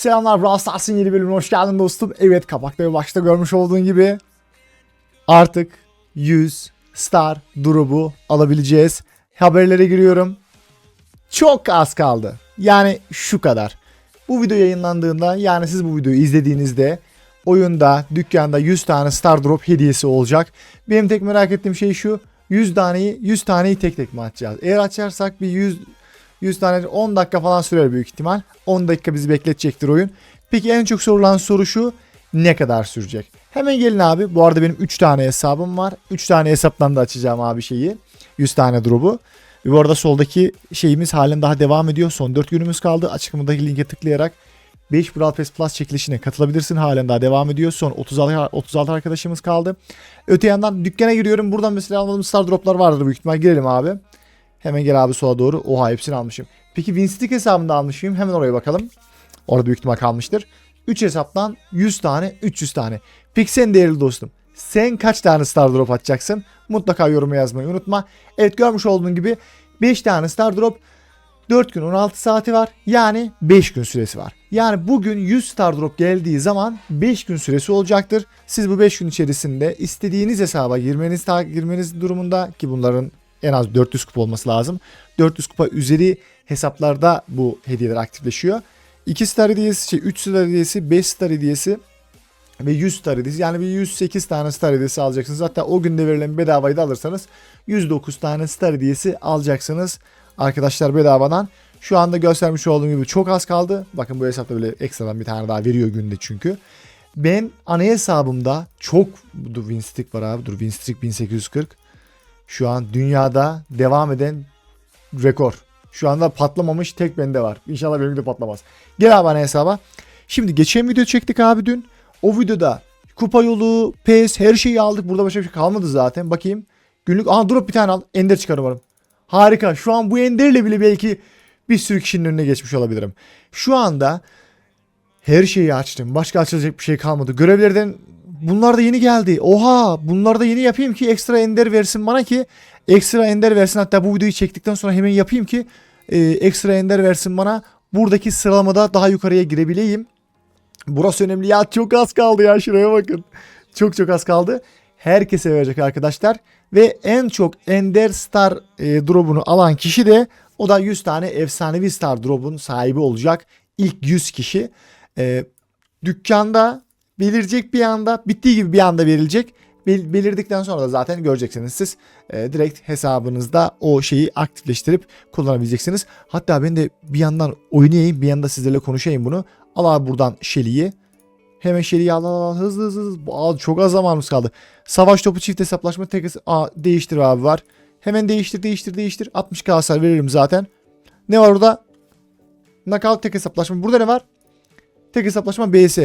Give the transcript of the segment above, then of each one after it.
Selamlar Brawl Stars'ın yeni bölümüne hoş geldin dostum. Evet kapakta ve başta görmüş olduğun gibi artık 100 star drop'u alabileceğiz. Haberlere giriyorum. Çok az kaldı. Yani şu kadar. Bu video yayınlandığında yani siz bu videoyu izlediğinizde oyunda dükkanda 100 tane star drop hediyesi olacak. Benim tek merak ettiğim şey şu. 100 taneyi 100 taneyi tek tek mi açacağız? Eğer açarsak bir 100 100 tane 10 dakika falan sürer büyük ihtimal. 10 dakika bizi bekletecektir oyun. Peki en çok sorulan soru şu. Ne kadar sürecek? Hemen gelin abi. Bu arada benim 3 tane hesabım var. 3 tane hesaptan da açacağım abi şeyi. 100 tane drop'u. Bu arada soldaki şeyimiz halen daha devam ediyor. Son 4 günümüz kaldı. Açıklamadaki linke tıklayarak 5 Brawl Pass Plus çekilişine katılabilirsin. Halen daha devam ediyor. Son 36, 36 arkadaşımız kaldı. Öte yandan dükkana giriyorum. Buradan mesela almadığım star droplar vardır büyük ihtimal. Girelim abi. Hemen gel abi sola doğru. Oha hepsini almışım. Peki Winstick hesabında almış mıyım? Hemen oraya bakalım. Orada büyük ihtimal kalmıştır. 3 hesaptan 100 tane 300 tane. Peki sen değerli dostum. Sen kaç tane star drop atacaksın? Mutlaka yoruma yazmayı unutma. Evet görmüş olduğun gibi 5 tane star drop 4 gün 16 saati var. Yani 5 gün süresi var. Yani bugün 100 star drop geldiği zaman 5 gün süresi olacaktır. Siz bu 5 gün içerisinde istediğiniz hesaba girmeniz girmeniz durumunda ki bunların en az 400 kupa olması lazım. 400 kupa üzeri hesaplarda bu hediyeler aktifleşiyor. 2 star hediyesi, şey 3 star hediyesi, 5 star hediyesi ve 100 star hediyesi. Yani bir 108 tane star hediyesi alacaksınız. Hatta o günde verilen bedavayı da alırsanız 109 tane star hediyesi alacaksınız. Arkadaşlar bedavadan. Şu anda göstermiş olduğum gibi çok az kaldı. Bakın bu hesapta böyle ekstradan bir tane daha veriyor günde çünkü. Ben ana hesabımda çok dur Winstick var abi. Dur Winstick 1840. Şu an dünyada devam eden rekor. Şu anda patlamamış tek bende var. İnşallah benim de patlamaz. Gel abi ana hesaba. Şimdi geçen video çektik abi dün. O videoda kupa yolu, PES her şeyi aldık. Burada başka bir şey kalmadı zaten. Bakayım. Günlük aha drop bir tane al. Ender çıkar umarım. Harika. Şu an bu enderle bile belki bir sürü kişinin önüne geçmiş olabilirim. Şu anda her şeyi açtım. Başka açılacak bir şey kalmadı. Görevlerden bunlar da yeni geldi. Oha bunlar da yeni yapayım ki ekstra ender versin bana ki ekstra ender versin. Hatta bu videoyu çektikten sonra hemen yapayım ki e, ekstra ender versin bana. Buradaki sıralamada daha yukarıya girebileyim. Burası önemli. Ya çok az kaldı ya şuraya bakın. Çok çok az kaldı. Herkese verecek arkadaşlar. Ve en çok Ender Star e, drop'unu alan kişi de o da 100 tane efsanevi Star drop'un sahibi olacak. İlk 100 kişi. E, dükkanda belirecek bir anda bittiği gibi bir anda verilecek. Bel- belirdikten sonra da zaten göreceksiniz siz. E, direkt hesabınızda o şeyi aktifleştirip kullanabileceksiniz. Hatta ben de bir yandan oynayayım bir yandan sizlerle konuşayım bunu. Al abi buradan Shelly'yi. Hemen Shelly'yi al, al, al hızlı hızlı hızlı. Aa, çok az zamanımız kaldı. Savaş topu çift hesaplaşma tek hesa- Aa, değiştir abi var. Hemen değiştir değiştir değiştir. 60k hasar veririm zaten. Ne var orada? Knockout tek hesaplaşma. Burada ne var? Tek hesaplaşma BS.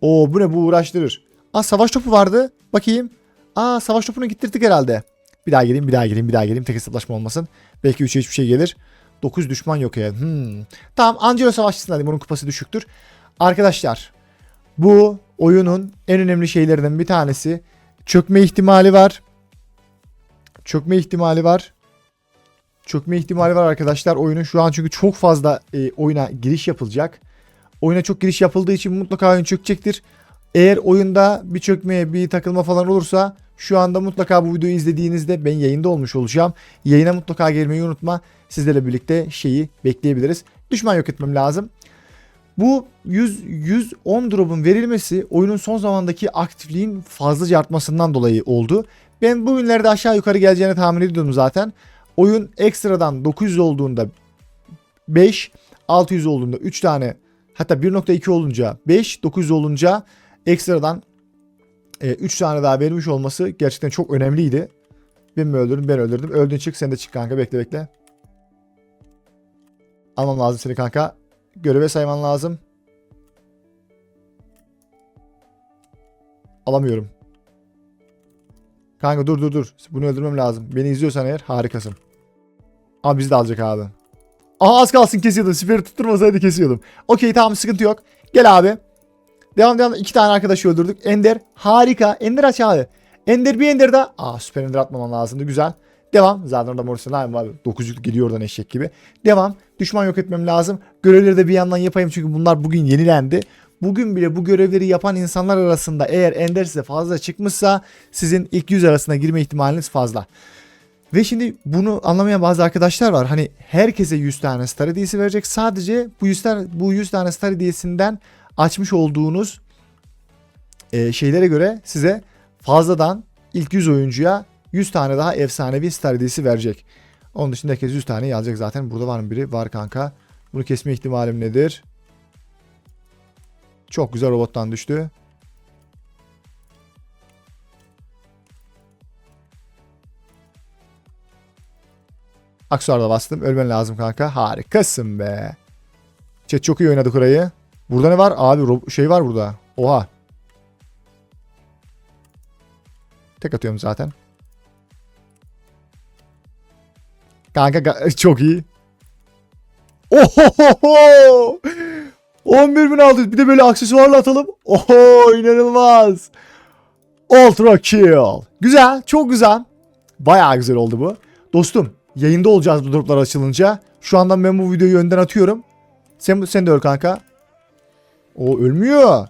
Oo bu ne bu uğraştırır. Aa savaş topu vardı. Bakayım. Aa savaş topunu gittirdik herhalde. Bir daha geleyim bir daha geleyim bir daha geleyim. Tek hesaplaşma olmasın. Belki 3'e hiçbir şey gelir. 9 düşman yok ya. Hmm. Tamam Angelo savaşçısın hadi bunun kupası düşüktür. Arkadaşlar bu oyunun en önemli şeylerinden bir tanesi. Çökme ihtimali var. Çökme ihtimali var. Çökme ihtimali var arkadaşlar oyunun. Şu an çünkü çok fazla e, oyuna giriş yapılacak. Oyuna çok giriş yapıldığı için mutlaka oyun çökecektir. Eğer oyunda bir çökmeye bir takılma falan olursa şu anda mutlaka bu videoyu izlediğinizde ben yayında olmuş olacağım. Yayına mutlaka gelmeyi unutma. Sizlerle birlikte şeyi bekleyebiliriz. Düşman yok etmem lazım. Bu 100 110 drop'un verilmesi oyunun son zamandaki aktifliğin fazlaca artmasından dolayı oldu. Ben bu günlerde aşağı yukarı geleceğini tahmin ediyordum zaten. Oyun ekstradan 900 olduğunda 5, 600 olduğunda 3 tane hatta 1.2 olunca 5, 900 olunca ekstradan 3 tane daha vermiş olması gerçekten çok önemliydi. Ben mi öldürdüm? Ben öldürdüm. Öldün çık sen de çık kanka bekle bekle. Almam lazım seni kanka. Göreve sayman lazım. Alamıyorum. Kanka dur dur dur. Bunu öldürmem lazım. Beni izliyorsan eğer harikasın. Ama bizi de alacak abi. Aha az kalsın kesiyordum. Siperi tutturmasaydı kesiyordum. Okey tamam sıkıntı yok. Gel abi. Devam devam. İki tane arkadaşı öldürdük. Ender harika. Ender aç abi. Ender bir Ender daha. Aa süper Ender atmaman lazımdı. Güzel. Devam. Zaten orada Morrison abi var. 9'luk geliyor oradan eşek gibi. Devam. Düşman yok etmem lazım. Görevleri de bir yandan yapayım çünkü bunlar bugün yenilendi. Bugün bile bu görevleri yapan insanlar arasında eğer Ender size fazla çıkmışsa sizin ilk 100 arasına girme ihtimaliniz fazla. Ve şimdi bunu anlamayan bazı arkadaşlar var. Hani herkese 100 tane star hediyesi verecek. Sadece bu 100 tane, bu 100 tane star hediyesinden açmış olduğunuz e, şeylere göre size fazladan ilk 100 oyuncuya 100 tane daha efsanevi star hediyesi verecek. Onun dışında herkes 100 tane yazacak zaten. Burada var mı biri? Var kanka. Bunu kesme ihtimalim nedir? Çok güzel robottan düştü. Aksuarda bastım. Ölmen lazım kanka. Harikasın be. Chat çok iyi oynadık orayı. Burada ne var? Abi şey var burada. Oha. Tek atıyorum zaten. Kanka çok iyi. Ohohoho! 11.600 bir de böyle aksesuarla atalım. Oho inanılmaz. Ultra kill. Güzel çok güzel. Bayağı güzel oldu bu. Dostum yayında olacağız bu droplar açılınca. Şu andan ben bu videoyu önden atıyorum. Sen, sen de öl kanka. O ölmüyor.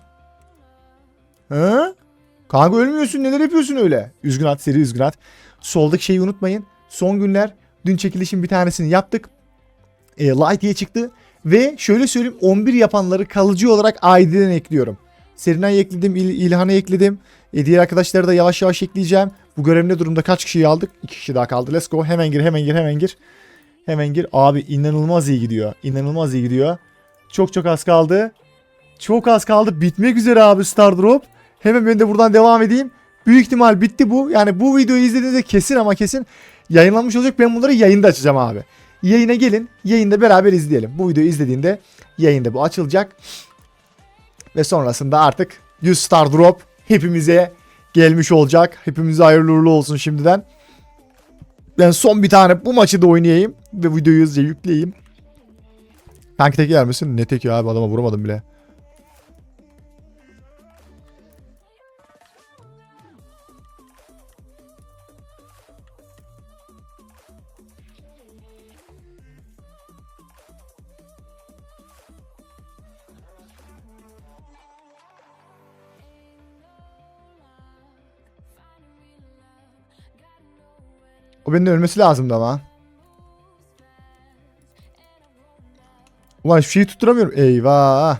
He? Kanka ölmüyorsun neler yapıyorsun öyle? Üzgün at seri üzgün at. Soldaki şeyi unutmayın. Son günler dün çekilişin bir tanesini yaptık. E, Light diye çıktı. Ve şöyle söyleyeyim 11 yapanları kalıcı olarak ID'den ekliyorum. Serinay ekledim, İl- İlhan'ı ekledim. E, diğer arkadaşları da yavaş yavaş ekleyeceğim. Bu görev ne durumda? Kaç kişiyi aldık? 2 kişi daha kaldı. Let's go. Hemen gir, hemen gir, hemen gir. Hemen gir. Abi inanılmaz iyi gidiyor. İnanılmaz iyi gidiyor. Çok çok az kaldı. Çok az kaldı. Bitmek üzere abi Star Drop. Hemen ben de buradan devam edeyim. Büyük ihtimal bitti bu. Yani bu videoyu izlediğinizde kesin ama kesin yayınlanmış olacak. Ben bunları yayında açacağım abi. Yayına gelin. Yayında beraber izleyelim. Bu videoyu izlediğinde yayında bu açılacak. Ve sonrasında artık 100 Star Drop hepimize gelmiş olacak. Hepimize hayırlı uğurlu olsun şimdiden. Ben son bir tane bu maçı da oynayayım. Ve videoyu hızlıca yükleyeyim. Kanka tek yer misin? Ne tek ya abi adama vuramadım bile. O benim ölmesi lazımdı ama. Ulan hiçbir şeyi tutturamıyorum. Eyvah.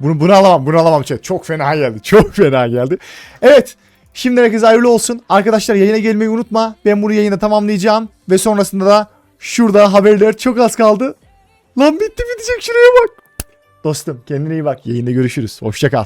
Bunu, bunu alamam. Bunu alamam chat. Çok fena geldi. Çok fena geldi. Evet. Şimdi herkese hayırlı olsun. Arkadaşlar yayına gelmeyi unutma. Ben bunu yayında tamamlayacağım. Ve sonrasında da şurada haberler çok az kaldı. Lan bitti bitecek şuraya bak. Dostum kendine iyi bak. Yayında görüşürüz. Hoşça kal.